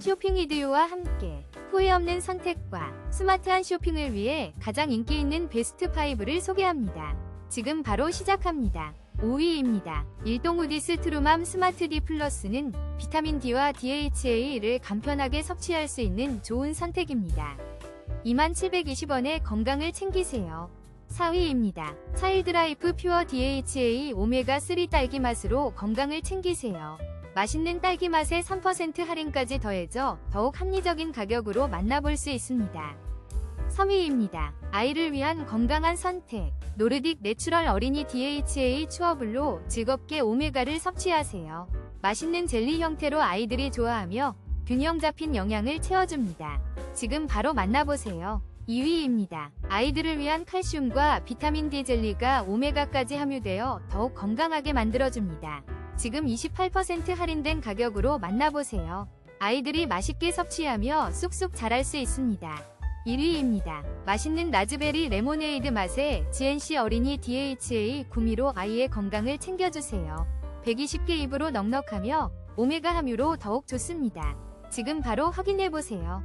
쇼핑 이디오와 함께 후회 없는 선택과 스마트한 쇼핑을 위해 가장 인기 있는 베스트 5를 소개합니다. 지금 바로 시작합니다. 5위입니다. 일동우디스 트루맘 스마트 D 플러스는 비타민 D와 DHA를 간편하게 섭취할 수 있는 좋은 선택입니다. 2720원에 건강을 챙기세요. 4위입니다. 차일드라이프 퓨어 DHA 오메가3 딸기 맛으로 건강을 챙기세요. 맛있는 딸기 맛에 3% 할인까지 더해져 더욱 합리적인 가격으로 만나볼 수 있습니다. 3위입니다. 아이를 위한 건강한 선택. 노르딕 내추럴 어린이 DHA 추어블로 즐겁게 오메가를 섭취하세요. 맛있는 젤리 형태로 아이들이 좋아하며 균형 잡힌 영양을 채워줍니다. 지금 바로 만나보세요. 2위입니다. 아이들을 위한 칼슘과 비타민 D 젤리가 오메가까지 함유되어 더욱 건강하게 만들어줍니다. 지금 28% 할인된 가격으로 만나보세요. 아이들이 맛있게 섭취하며 쑥쑥 자랄 수 있습니다. 1위입니다. 맛있는 라즈베리 레모네이드 맛의 GNC 어린이 DHA 구미로 아이의 건강을 챙겨주세요. 120개 입으로 넉넉하며 오메가 함유로 더욱 좋습니다. 지금 바로 확인해보세요.